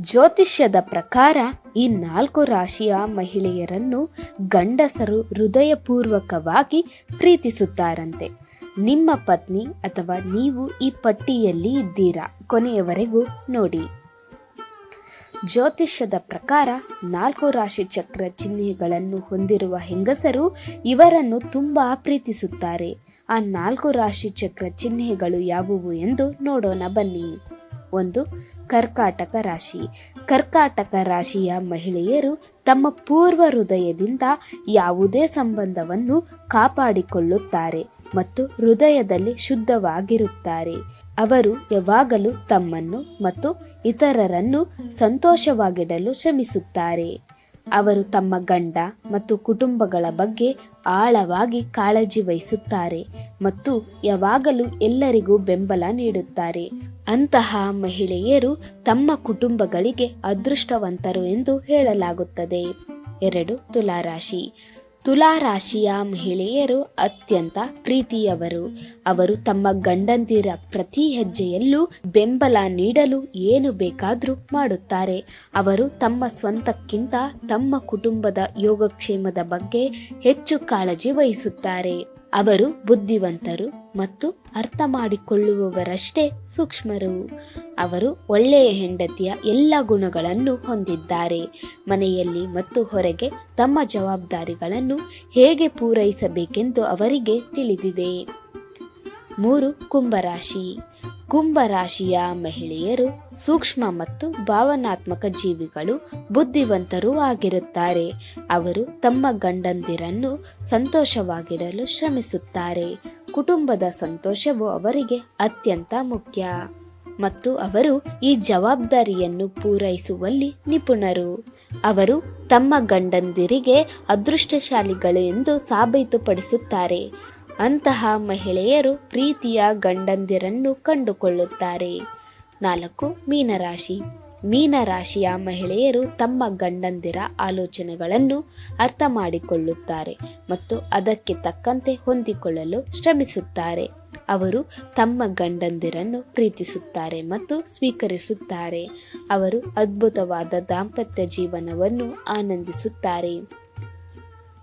ಜ್ಯೋತಿಷ್ಯದ ಪ್ರಕಾರ ಈ ನಾಲ್ಕು ರಾಶಿಯ ಮಹಿಳೆಯರನ್ನು ಗಂಡಸರು ಹೃದಯಪೂರ್ವಕವಾಗಿ ಪ್ರೀತಿಸುತ್ತಾರಂತೆ. ನಿಮ್ಮ ಪತ್ನಿ ಅಥವಾ ನೀವು ಈ ಪಟ್ಟಿಯಲ್ಲಿ ಇದ್ದೀರಾ? ಕೊನೆಯವರೆಗೂ ನೋಡಿ. ಜ್ಯೋತಿಷ್ಯದ ಪ್ರಕಾರ ನಾಲ್ಕು ರಾಶಿ ಚಕ್ರ ಚಿಹ್ನೆಗಳನ್ನು ಹೊಂದಿರುವ ಹೆಂಗಸರು ಇವರನ್ನು ತುಂಬಾ ಪ್ರೀತಿಸುತ್ತಾರೆ. ಆ ನಾಲ್ಕು ರಾಶಿ ಚಕ್ರ ಚಿಹ್ನೆಗಳು ಯಾವುವು ಎಂದು ನೋಡೋಣ ಬನ್ನಿ. ಒಂದು ಕರ್ಕಾಟಕ ರಾಶಿ. ಕರ್ಕಾಟಕ ರಾಶಿಯ ಮಹಿಳೆಯರು ತಮ್ಮ ಪೂರ್ವ ಹೃದಯದಿಂದ ಯಾವುದೇ ಸಂಬಂಧವನ್ನು ಕಾಪಾಡಿಕೊಳ್ಳುತ್ತಾರೆ ಮತ್ತು ಹೃದಯದಲ್ಲಿ ಶುದ್ಧವಾಗಿರುತ್ತಾರೆ. ಅವರು ಯಾವಾಗಲೂ ತಮ್ಮನ್ನು ಮತ್ತು ಇತರರನ್ನು ಸಂತೋಷವಾಗಿಡಲು ಶ್ರಮಿಸುತ್ತಾರೆ. ಅವರು ತಮ್ಮ ಗಂಡ ಮತ್ತು ಕುಟುಂಬಗಳ ಬಗ್ಗೆ ಆಳವಾಗಿ ಕಾಳಜಿ ವಹಿಸುತ್ತಾರೆ ಮತ್ತು ಯಾವಾಗಲೂ ಎಲ್ಲರಿಗೂ ಬೆಂಬಲ ನೀಡುತ್ತಾರೆ. ಅಂತಹ ಮಹಿಳೆಯರು ತಮ್ಮ ಕುಟುಂಬಗಳಿಗೆ ಅದೃಷ್ಟವಂತರು ಎಂದು ಹೇಳಲಾಗುತ್ತದೆ. ಎರಡು ತುಲಾರಾಶಿ. ತುಲಾರಾಶಿಯ ಮಹಿಳೆಯರು ಅತ್ಯಂತ ಪ್ರೀತಿಯವರು. ಅವರು ತಮ್ಮ ಗಂಡಂದಿರ ಪ್ರತಿ ಹೆಜ್ಜೆಯಲ್ಲೂ ಬೆಂಬಲ ನೀಡಲು ಏನು ಬೇಕಾದರೂ ಮಾಡುತ್ತಾರೆ. ಅವರು ತಮ್ಮ ಸ್ವಂತಕ್ಕಿಂತ ತಮ್ಮ ಕುಟುಂಬದ ಯೋಗಕ್ಷೇಮದ ಬಗ್ಗೆ ಹೆಚ್ಚು ಕಾಳಜಿ ವಹಿಸುತ್ತಾರೆ. ಅವರು ಬುದ್ಧಿವಂತರು ಮತ್ತು ಅರ್ಥ ಮಾಡಿಕೊಳ್ಳುವವರಷ್ಟೇ ಸೂಕ್ಷ್ಮರು. ಅವರು ಒಳ್ಳೆಯ ಹೆಂಡತಿಯ ಎಲ್ಲ ಗುಣಗಳನ್ನು ಹೊಂದಿದ್ದಾರೆ. ಮನೆಯಲ್ಲಿ ಮತ್ತು ಹೊರಗೆ ತಮ್ಮ ಜವಾಬ್ದಾರಿಗಳನ್ನು ಹೇಗೆ ಪೂರೈಸಬೇಕೆಂದು ಅವರಿಗೆ ತಿಳಿದಿದೆ. ಮೂರು ಕುಂಭರಾಶಿ. ಕುಂಭರಾಶಿಯ ಮಹಿಳೆಯರು ಸೂಕ್ಷ್ಮ ಮತ್ತು ಭಾವನಾತ್ಮಕ ಜೀವಿಗಳು ಬುದ್ಧಿವಂತರೂ ಆಗಿರುತ್ತಾರೆ. ಅವರು ತಮ್ಮ ಗಂಡಂದಿರನ್ನು ಸಂತೋಷವಾಗಿಡಲು ಶ್ರಮಿಸುತ್ತಾರೆ. ಕುಟುಂಬದ ಸಂತೋಷವು ಅವರಿಗೆ ಅತ್ಯಂತ ಮುಖ್ಯ. ಮತ್ತು ಅವರು ಈ ಜವಾಬ್ದಾರಿಯನ್ನು ಪೂರೈಸುವಲ್ಲಿ ನಿಪುಣರು. ಅವರು ತಮ್ಮ ಗಂಡಂದಿರಿಗೆ ಅದೃಷ್ಟಶಾಲಿಗಳು ಎಂದು ಸಾಬೀತುಪಡಿಸುತ್ತಾರೆ. ಅಂತಹ ಮಹಿಳೆಯರು ಪ್ರೀತಿಯ ಗಂಡಂದಿರನ್ನು ಕಂಡುಕೊಳ್ಳುತ್ತಾರೆ. ನಾಲ್ಕು, ಮೀನರಾಶಿ. ಮೀನರಾಶಿಯ ಮಹಿಳೆಯರು ತಮ್ಮ ಗಂಡಂದಿರ ಆಲೋಚನೆಗಳನ್ನು ಅರ್ಥ ಮಾಡಿಕೊಳ್ಳುತ್ತಾರೆ ಮತ್ತು ಅದಕ್ಕೆ ತಕ್ಕಂತೆ ಹೊಂದಿಕೊಳ್ಳಲು ಶ್ರಮಿಸುತ್ತಾರೆ. ಅವರು ತಮ್ಮ ಗಂಡಂದಿರನ್ನು ಪ್ರೀತಿಸುತ್ತಾರೆ ಮತ್ತು ಸ್ವೀಕರಿಸುತ್ತಾರೆ. ಅವರು ಅದ್ಭುತವಾದ ದಾಂಪತ್ಯ ಜೀವನವನ್ನು ಆನಂದಿಸುತ್ತಾರೆ.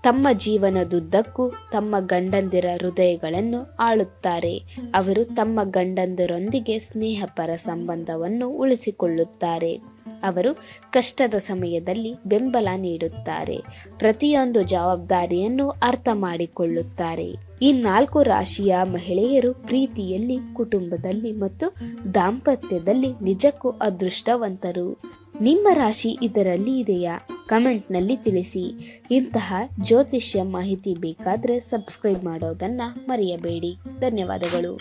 ತಮ್ಮ ಜೀವನದುದ್ದಕ್ಕೂ ತಮ್ಮ ಗಂಡಂದಿರ ಹೃದಯಗಳನ್ನು ಆಳುತ್ತಾರೆ. ಅವರು ತಮ್ಮ ಗಂಡಂದಿರೊಂದಿಗೆ ಸ್ನೇಹಪರ ಸಂಬಂಧವನ್ನು ಉಳಿಸಿಕೊಳ್ಳುತ್ತಾರೆ. ಅವರು ಕಷ್ಟದ ಸಮಯದಲ್ಲಿ ಬೆಂಬಲ ನೀಡುತ್ತಾರೆ. ಪ್ರತಿಯೊಂದು ಜವಾಬ್ದಾರಿಯನ್ನು ಅರ್ಥ ಮಾಡಿಕೊಳ್ಳುತ್ತಾರೆ. ಈ ನಾಲ್ಕು ರಾಶಿಯ ಮಹಿಳೆಯರು ಪ್ರೀತಿಯಲ್ಲಿ, ಕುಟುಂಬದಲ್ಲಿ ಮತ್ತು ದಾಂಪತ್ಯದಲ್ಲಿ ನಿಜಕ್ಕೂ ಅದೃಷ್ಟವಂತರು. ನಿಮ್ಮ ರಾಶಿ ಇದರಲ್ಲಿ ಇದೆಯಾ? ಕಮೆಂಟ್ನಲ್ಲಿ ತಿಳಿಸಿ. ಇಂತಹ ಜ್ಯೋತಿಷ್ಯ ಮಾಹಿತಿ ಬೇಕಾದರೆ ಸಬ್ಸ್ಕ್ರೈಬ್ ಮಾಡೋದನ್ನು ಮರೆಯಬೇಡಿ. ಧನ್ಯವಾದಗಳು.